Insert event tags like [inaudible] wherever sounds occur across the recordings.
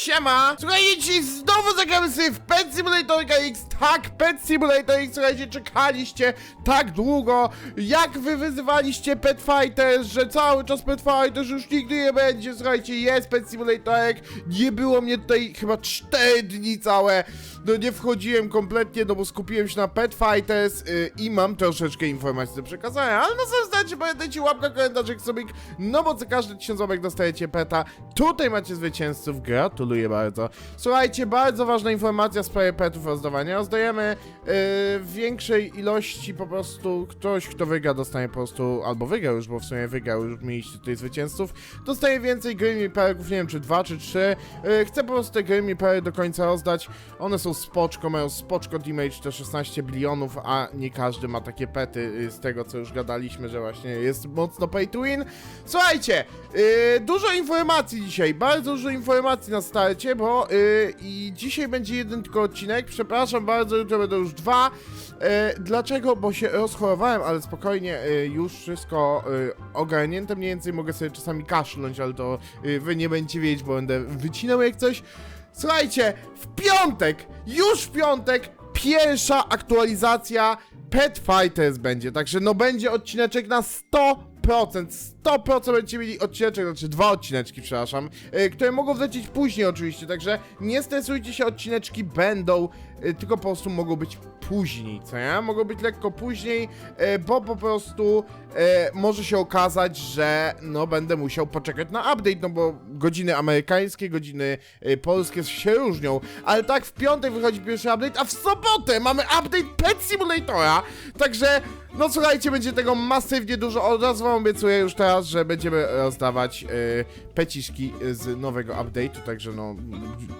Siema! Słuchajcie, dzisiaj znowu zagramy sobie w Pet Simulator X. Tak, Pet Simulator X, słuchajcie, czekaliście tak długo. Jak wy wyzywaliście Pet Fighters, że cały czas Pet Fighters już nigdy nie będzie. Słuchajcie, jest Pet Simulator. Nie było mnie tutaj chyba 4 dni całe. No nie wchodziłem kompletnie, no bo skupiłem się na Pet Fighters yy, i mam troszeczkę informacji do przekazania. Ale na sam znaczy pamiętajcie łapka, komentarz, sobie, no bo co każdy tysiąc łapek dostajecie peta. Tutaj macie zwycięzców, gratuluję bardzo. Słuchajcie, bardzo ważna informacja w sprawie petów rozdawania. Rozdajemy yy, w większej ilości po prostu ktoś, kto wygra, dostanie po prostu, albo wygrał już, bo w sumie wygrał, już mieliście tutaj zwycięzców, dostaje więcej gry perków, nie wiem czy dwa czy trzy. Yy, chcę po prostu te gry pery do końca rozdać. One są spoczko, mają spoczko damage te 16 bilionów, a nie każdy ma takie pety yy, z tego co już gadaliśmy, że właśnie jest mocno pay to win. Słuchajcie, yy, dużo informacji dzisiaj, bardzo dużo informacji na starcie, bo yy, i dzisiaj będzie jeden tylko odcinek, przepraszam bardzo, jutro będą już dwa. Yy, dlaczego? Bo się rozchorowałem, ale spokojnie, yy, już wszystko yy, ogarnięte mniej więcej, mogę sobie czasami kaszlnąć, ale to wy nie będziecie wiedzieć, bo będę wycinał jak coś. Słuchajcie, w piątek, już w piątek, pierwsza aktualizacja Pet Fighters będzie, także no będzie odcineczek na 100%, 100% będziecie mieli odcineczek, znaczy dwa odcineczki, przepraszam, yy, które mogą wlecieć później oczywiście, także nie stresujcie się, odcineczki będą, yy, tylko po prostu mogą być później, co nie? Mogą być lekko później, yy, bo po prostu yy, może się okazać, że no będę musiał poczekać na update, no bo godziny amerykańskie, godziny yy, polskie się różnią, ale tak w piątek wychodzi pierwszy update, a w sobotę mamy update Pet Simulatora, także no słuchajcie, będzie tego masywnie dużo, od razu wam obiecuję już teraz, że będziemy rozdawać peciszki z nowego update'u, także no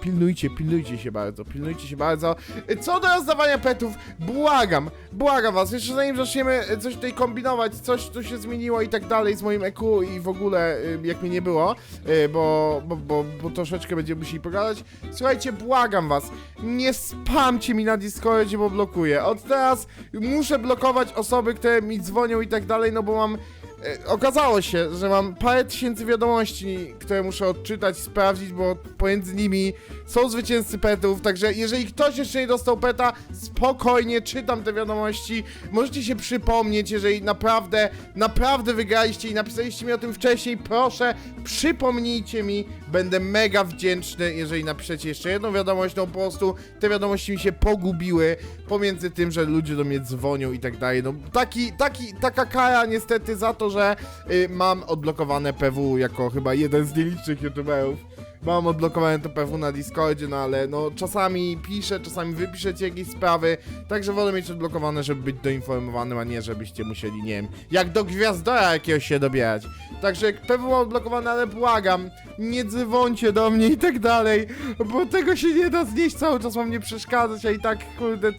pilnujcie, pilnujcie się bardzo, pilnujcie się bardzo. Co do rozdawania petów, błagam, błagam was, jeszcze zanim zaczniemy yy, coś tutaj kombinować, coś tu się zmieniło i tak dalej z moim EQ i w ogóle yy, jak mnie nie było, yy, bo, bo, bo, bo troszeczkę będziemy musieli pogadać. Słuchajcie, błagam was, nie spamcie mi na Discordzie, bo blokuję. Od teraz muszę blokować osoby, które mi dzwonią i tak dalej, no bo mam E, Okazało się, że mam parę tysięcy wiadomości, które muszę odczytać, sprawdzić, bo pomiędzy nimi są zwycięzcy petów, także jeżeli ktoś jeszcze nie dostał peta, spokojnie czytam te wiadomości, możecie się przypomnieć, jeżeli naprawdę, naprawdę wygraliście i napisaliście mi o tym wcześniej, proszę, przypomnijcie mi, będę mega wdzięczny, jeżeli napiszecie jeszcze jedną wiadomość, no po prostu te wiadomości mi się pogubiły pomiędzy tym, że ludzie do mnie dzwonią i tak dalej, no taki, taki, taka kara niestety za to, że y, mam odblokowane PW jako chyba jeden z nielicznych youtuberów. Mam odblokowane to PW na Discordzie, no ale no czasami piszę, czasami wy piszecie jakieś sprawy, także wolę mieć odblokowane, żeby być doinformowanym, a nie żebyście musieli, nie wiem, jak do gwiazdora jakiegoś się dobierać. Także PW mam odblokowane, ale błagam, nie dzwońcie do mnie i tak dalej, bo tego się nie da znieść, cały czas mam nie przeszkadzać, a i tak, kurde,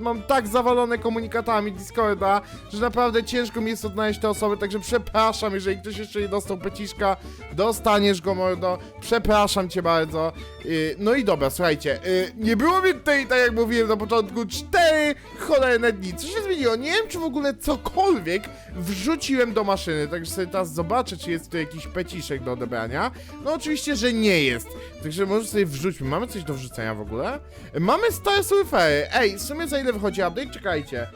mam tak zawalone komunikatami Discorda, że naprawdę ciężko mi jest odnaleźć te osoby, także przepraszam, jeżeli ktoś jeszcze nie dostał peciszka, dostaniesz go, mordo, przepraszam cię bardzo. Yy, no i dobra, słuchajcie, yy, nie było mi tutaj, tak jak mówiłem na początku, cztery cholerne dni. Co się zmieniło? Nie wiem, czy w ogóle cokolwiek wrzuciłem do maszyny, także sobie teraz zobaczę, czy jest tu jakiś peciszek do odebrania. No oczywiście, że nie jest. Także może sobie wrzućmy. Mamy coś do wrzucenia w ogóle? Mamy Star Surfery. Ej, w sumie za ile wychodzi update? Czekajcie.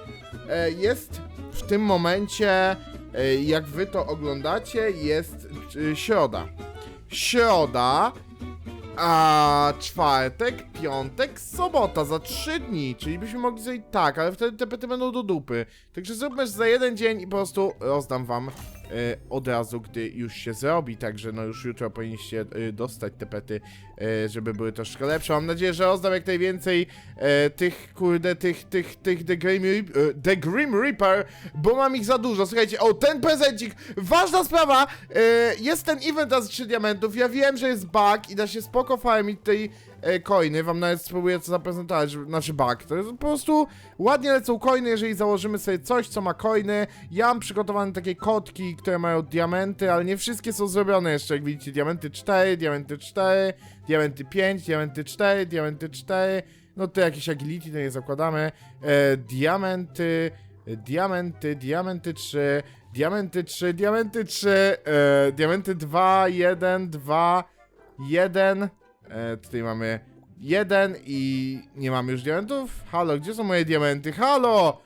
E, jest w tym momencie, e, jak wy to oglądacie, jest e, środa. Środa, a czwartek, piątek, sobota, za trzy dni, czyli byśmy mogli zrobić tak, ale wtedy te pety będą do dupy. Także zróbmy za jeden dzień i po prostu rozdam wam od razu, gdy już się zrobi, także no już jutro powinniście e, dostać te pety, e, żeby były troszkę lepsze. Mam nadzieję, że rozdam jak najwięcej e, tych, kurde, tych, tych, tych The Grim, e, The Grim Reaper, bo mam ich za dużo. Słuchajcie, o, ten prezencik, ważna sprawa, e, jest ten event za 3 diamentów, ja wiem, że jest bug i da się spoko farmić tej e, coiny, wam nawet spróbuję to zaprezentować, znaczy bug, to jest po prostu ładnie lecą coiny, jeżeli założymy sobie coś, co ma coiny, ja mam przygotowane takie kotki, które mają diamenty, ale nie wszystkie są zrobione jeszcze, jak widzicie, diamenty 4, diamenty 4, diamenty 5, diamenty 4, diamenty 4, no to jakieś agility, to nie zakładamy, e, diamenty, diamenty, diamenty 3, diamenty 3, diamenty 3, e, diamenty 2, 1, 2, 1, E, tutaj mamy jeden i nie mamy już diamentów. Halo, gdzie są moje diamenty? Halo!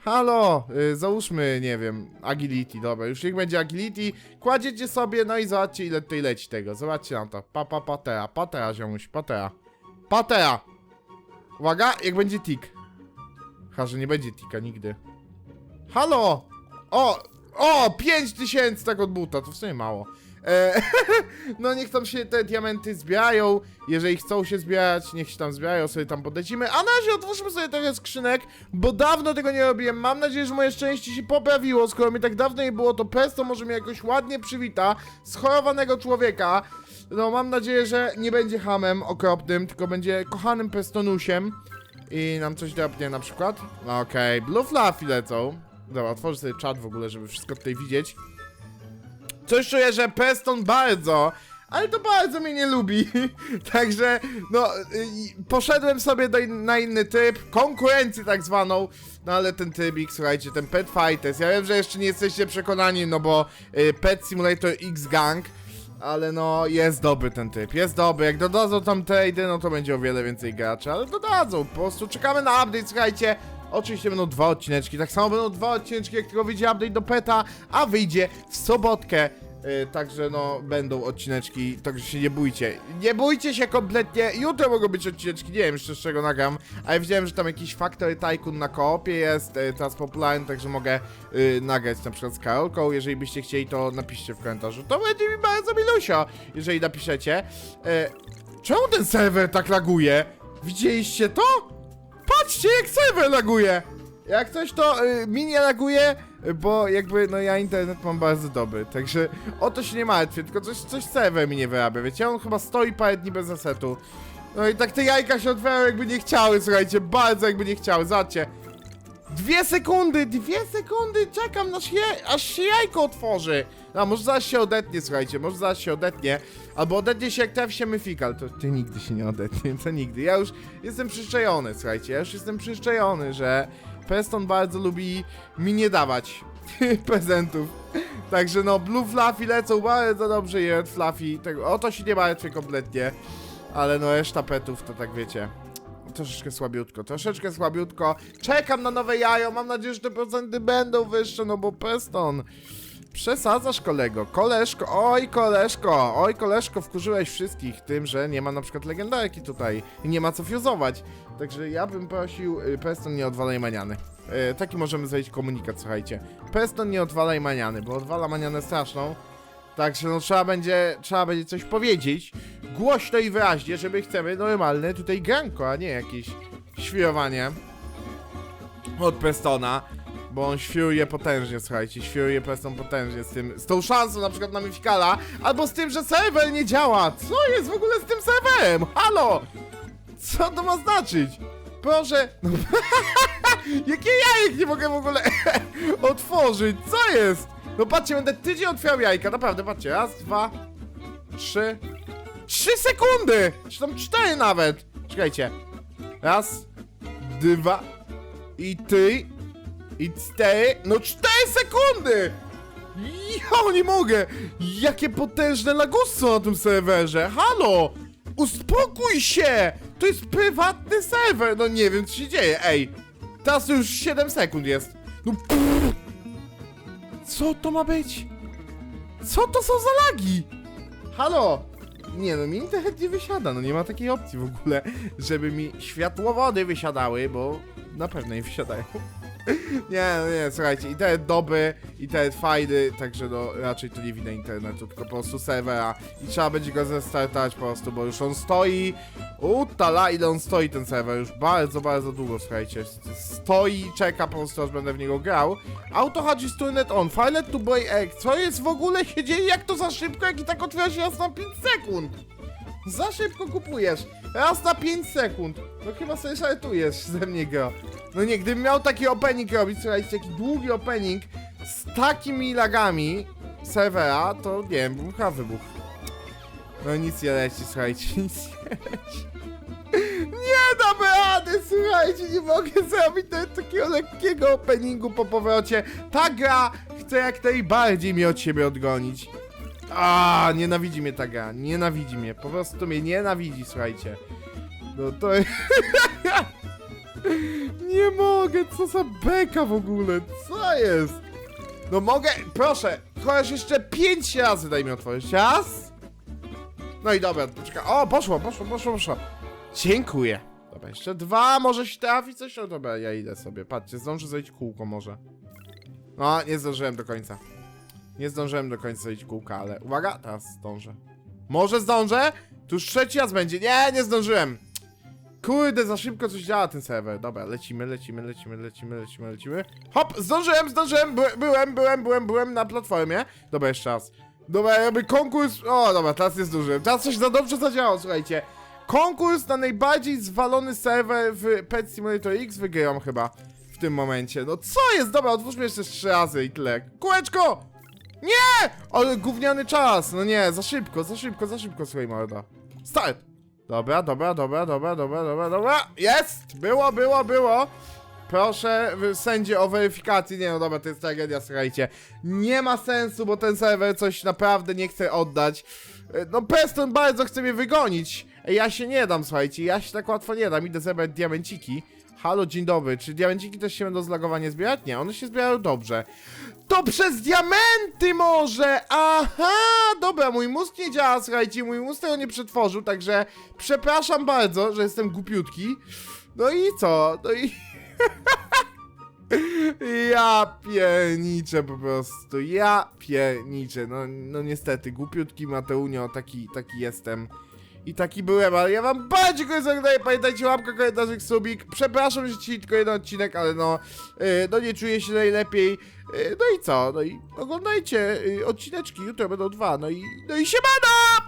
Halo! Y, załóżmy, nie wiem, agility, dobra, już niech będzie agility. Kładziecie sobie, no i zobaczcie ile tutaj leci tego. Zobaczcie na to. Pa, pa, patera, patera, ziomuś, patera. Patera! Uwaga, jak będzie tik. Ha, że nie będzie tika nigdy. Halo! O! O! 5000 tak od buta, to w sumie mało. E, [laughs] no niech tam się te diamenty zbierają. Jeżeli chcą się zbierać, niech się tam zbierają, sobie tam podlecimy. A na razie otwórzmy sobie trochę skrzynek, bo dawno tego nie robiłem. Mam nadzieję, że moje szczęście się poprawiło. Skoro mi tak dawno nie było, to Pesto może mnie jakoś ładnie przywita. Schorowanego człowieka. No mam nadzieję, że nie będzie hamem okropnym, tylko będzie kochanym Pestonusiem. I nam coś drapnie na przykład. Okej, Blue Fluffy lecą. Dobra, otworzę sobie czat w ogóle, żeby wszystko tutaj widzieć. Coś czuję, że Peston bardzo, ale to bardzo mnie nie lubi. [laughs] Także, no, y, poszedłem sobie do in na inny typ, konkurencji tak zwaną. No ale ten trybik, słuchajcie, ten Pet Fighters. Ja wiem, że jeszcze nie jesteście przekonani, no bo y, Pet Simulator X Gang. Ale no, jest dobry ten typ, jest dobry. Jak dodadzą tam trady, no to będzie o wiele więcej graczy, ale dodadzą. Po prostu czekamy na update, słuchajcie. Oczywiście będą dwa odcineczki, tak samo będą dwa odcineczki, jak tylko wyjdzie update do PETA, a wyjdzie w sobotkę. Yy, także no, będą odcineczki, także się nie bójcie. Nie bójcie się kompletnie, jutro mogą być odcineczki, nie wiem jeszcze z czego nagram, ale widziałem, że tam jakiś Factory Tycoon na koopie jest, yy, teraz popularny, także mogę yy, nagrać na przykład z Karolką, jeżeli byście chcieli, to napiszcie w komentarzu. To będzie mi bardzo milusio, jeżeli napiszecie. Yy, czemu ten serwer tak laguje? Widzieliście to? Patrzcie jak serwer laguje! Jak coś to y, mi nie laguje, bo jakby no ja internet mam bardzo dobry, także o to się nie martwię, tylko coś, coś serwer mi nie wyrabia, wiecie, on chyba stoi parę dni bez resetu. No i tak te jajka się otwierają jakby nie chciały, słuchajcie, bardzo jakby nie chciały, zobaczcie. Dwie sekundy, dwie sekundy, czekam aż, je, aż się jajko otworzy. A może zaraz się odetnie, słuchajcie, może zaraz się odetnie. Albo odetnie się jak trafi się myfikal, to ty nigdy się nie odetnie, [laughs] to nigdy. Ja już jestem przyzwyczajony, słuchajcie, ja już jestem przyzwyczajony, że Peston bardzo lubi mi nie dawać [laughs] prezentów. Także no, Blue Fluffy lecą bardzo dobrze i Red Fluffy, tego, o to się nie martwię kompletnie. Ale no, reszta petów to tak wiecie, troszeczkę słabiutko, troszeczkę słabiutko. Czekam na nowe jajo, mam nadzieję, że te procenty będą wyższe, no bo Peston... Przesadzasz kolego, koleżko, oj koleżko, oj koleżko, wkurzyłeś wszystkich tym, że nie ma na przykład legendarki tutaj nie ma co fuzować. Także ja bym prosił, y, Peston nie odwalaj maniany. Y, taki możemy zrobić komunikat, słuchajcie. Peston nie odwalaj maniany, bo odwala manianę straszną. Także no trzeba będzie, trzeba będzie coś powiedzieć głośno i wyraźnie, żeby chcemy normalne tutaj granko, a nie jakieś świrowanie od Prestona, bo on świruje potężnie, słuchajcie, świruje Preston potężnie z tym, z tą szansą na przykład na Mifikala, albo z tym, że serwer nie działa. Co jest w ogóle z tym serwerem? Halo! Co to ma znaczyć? Proszę, no, [laughs] jakie jajek nie mogę w ogóle [laughs] otworzyć, co jest? No patrzcie, będę tydzień otwierał jajka, naprawdę, patrzcie, raz, dwa, trzy, trzy sekundy! Czy tam cztery nawet! Czekajcie. Raz, dwa, i ty, i cztery, no cztery sekundy! Ja nie mogę! Jakie potężne lagusy na tym serwerze! Halo! Uspokój się! To jest prywatny serwer! No nie wiem, co się dzieje, ej! Teraz już 7 sekund jest. No pff. Co to ma być? Co to są za lagi? Halo! Nie no, mi internet nie wysiada, no nie ma takiej opcji w ogóle, żeby mi światłowody wysiadały, bo na pewno nie wysiadają. Nie, no nie, słuchajcie, internet dobry, internet fajny, także no raczej tu nie widać internetu, tylko po prostu serwera. I trzeba będzie go zestartować po prostu, bo już on stoi, utala ile on stoi ten serwer, już bardzo, bardzo długo, słuchajcie, stoi czeka po prostu, aż będę w niego grał. Auto Hadzi Turnet on, Filet to Boy Egg, co jest w ogóle się dzieje, jak to za szybko, jak i tak otwiera się raz na 5 sekund? Za szybko kupujesz. Raz na 5 sekund. No chyba sobie żartujesz ze mnie go. No nie, gdybym miał taki opening robić, słuchajcie, taki długi opening z takimi lagami serwera, to nie wiem, chyba wybuch. No nic nie leci, słuchajcie, [laughs] nic nie leci. Nie dam rady, słuchajcie, nie mogę zrobić nawet takiego lekkiego openingu po powrocie. Ta gra chce jak najbardziej mnie od siebie odgonić. A, nienawidzi mnie ta gra, nienawidzi mnie, po prostu mnie nienawidzi, słuchajcie. No to... [laughs] nie mogę, co za beka w ogóle, co jest? No mogę, proszę, chociaż jeszcze pięć razy daj mi otworzyć, raz? No i dobra, czekaj, o, poszło, poszło, poszło, poszło. Dziękuję. Dobra, jeszcze dwa, może się trafi coś? No dobra, ja idę sobie, patrzcie, zdążę zrobić kółko może. No, nie zdążyłem do końca. Nie zdążyłem do końca zrobić kółka, ale uwaga, teraz zdążę. Może zdążę? Tu już trzeci raz będzie. Nie, nie zdążyłem. Kurde, za szybko coś działa ten serwer. Dobra, lecimy, lecimy, lecimy, lecimy, lecimy, lecimy. Hop, zdążyłem, zdążyłem, by, byłem, byłem, byłem, byłem na platformie. Dobra, jeszcze raz. Dobra, jakby konkurs... O, dobra, teraz nie zdążyłem. Teraz coś za dobrze zadziałało, słuchajcie. Konkurs na najbardziej zwalony serwer w Pet Simulator X wygrałam chyba w tym momencie. No co jest? Dobra, otwórzmy jeszcze trzy razy i tyle. Kółeczko! Nie! Ale gówniany czas! No nie, za szybko, za szybko, za szybko, słuchaj morda. Start! Dobra, dobra, dobra, dobra, dobra, dobra, dobra. Jest! Było, było, było. Proszę, sędzie o weryfikacji. Nie no, dobra, to jest tragedia, słuchajcie. Nie ma sensu, bo ten serwer coś naprawdę nie chce oddać. E, No, Preston bardzo chce mnie wygonić. Ej, Ja się nie dam, słuchajcie, ja się tak łatwo nie dam. Idę zebrać diamenciki. Halo, dzień dobry. Czy diamenciki też się będą zlagowanie zbierać? Nie, one się zbierają dobrze. To przez diamenty może! Aha! Dobra, mój mózg nie działa, słuchajcie, mój mózg tego nie przetworzył, także przepraszam bardzo, że jestem głupiutki. No i co? No i... [laughs] Ja pierniczę po prostu, ja pierniczę, no, no niestety, głupiutki Mateunio, taki, taki jestem. I taki byłem, ale ja wam bardzo dziękuję za oglądanie, pamiętajcie, łapka, komentarzyk, subik. Przepraszam, że ci tylko jeden odcinek, ale no, yy, no nie czuję się najlepiej. Yy, no i co, no i oglądajcie yy, odcineczki, jutro będą dwa, no i, no i siemano!